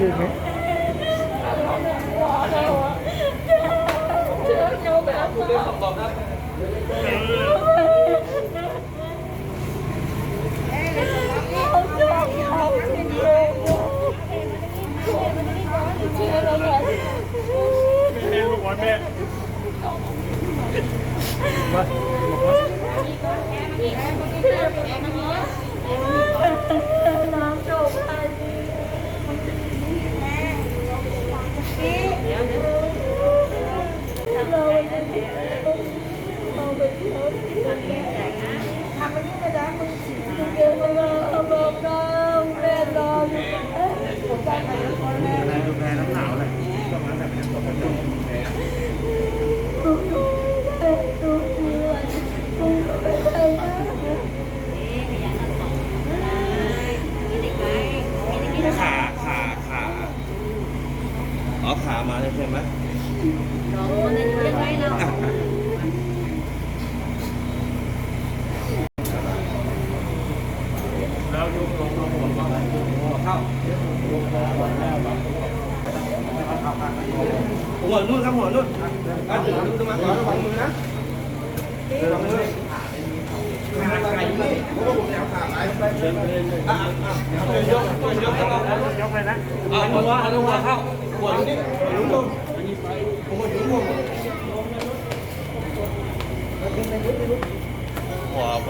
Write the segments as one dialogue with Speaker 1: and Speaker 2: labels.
Speaker 1: thương ấy Mẹ, mẹ.
Speaker 2: ขาขาขาอ๋อขามาเลยใช่ไหม
Speaker 1: น้องมันจะอยู่ยังไงเรา
Speaker 3: ngồi luôn ra
Speaker 2: ngồi luôn ra từ từ từ mà có nó bằng người đó bằng người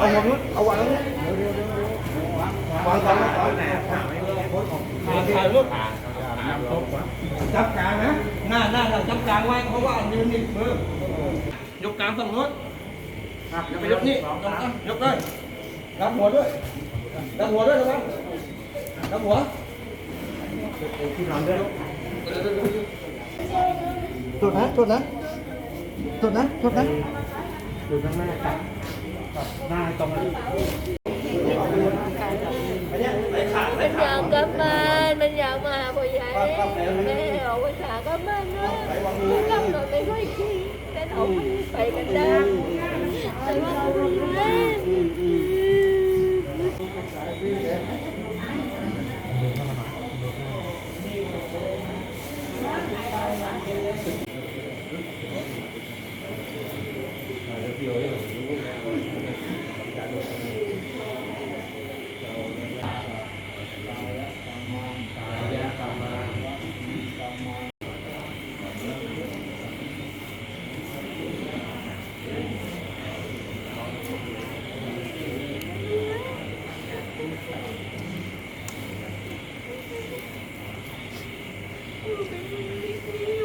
Speaker 2: ông ông ông ông ông quan tâm tới nè, phải luôn, chấp cả nữa. ะระวังมือขาไก่เลยเพราะว่าผมแล้วขาไก่ไปเชิญเลยอ่ะอ่ะอ่ะยกยกยกเข้า
Speaker 3: ยกเลยนะ
Speaker 2: เอาหัวเอาหัวเข้าหัวนี่หัวลงหัวถึงหัวหัวเอาหัวนู้นเอาวางนู้นวางก่อนวางก่อนถ่ายรูปจับกลางนะหน้าหน้าเราจับกลางไว้เพราะว่ายืนนี่มือยกกลางฝั่งนู้นอย่าไปยกนี่ยกเลยรับหัวด้วยรับหัวด้วยระวังรับหัว
Speaker 4: ตรวจนะตรวจนะตรวจนะตรวจนะ
Speaker 3: ดูข้างหน้าตัดตัดหน้าตรงนั้น
Speaker 1: มันอยากกลับบ้านมันอยากมาหาพ่อใหญ่ แม่เอาไปหากับบ้านนะกลับรถไม่ค่อยคิดแต่เราไปกันได้แต่ว่าเราไม่ได้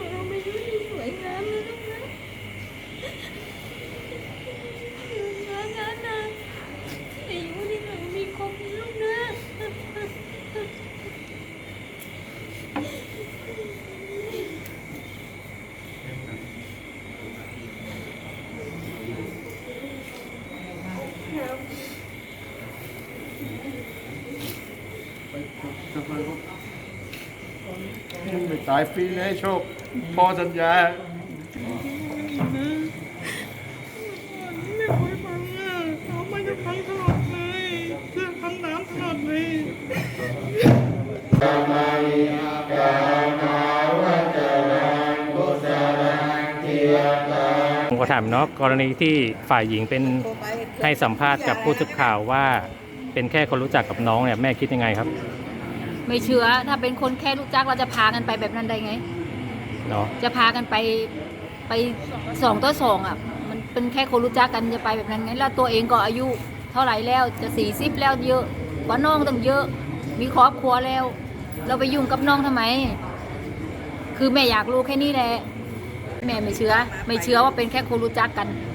Speaker 1: เราไม่ได้สวยงามเลยนะงานงานนะไอ้ยูนี่เรามีครบลูกนะ
Speaker 3: ไม่ตายฟรีเลยโชคพอสัญญา
Speaker 5: ไม่คุยฟังอะเขาไม่ได้ฟังตลอดเลยเรื่องคำน้ำตลอดเลย
Speaker 3: อมตะมาว่าเจริญกุศลเทียตัง
Speaker 6: ผมก็ถามเนาะกรณีที่ฝ่ายหญิงเป็นให้สัมภาษณ์กับผู้สื่อข่าวว่า เป็นแค่คนรู้จักกับน้องเนี่ยแม่คิดยังไงครับ
Speaker 7: ไม่เชื่อถ้าเป็นคนแค่รู้จักเราจะพากันไปแบบนั้นได้ไง
Speaker 6: เนาะ
Speaker 7: จะพากันไปไปสองต่อสองอะ มันเป็นแค่คนรู้จักกันจะไปแบบนั้นไงแล้วตัวเองก็อายุเท่าไหร่แล้วจะสี่สิบแล้วเยอะกว่าน้องต้องเยอะ มีครอบครัวแล้ว เราไปยุ่งกับน้องทำไม คือแม่อยากรู้แค่นี้แหละแม่ไม่เชื่อ ไม่เชื่อว่าเป็นแค่คนรู้จักกัน
Speaker 1: เ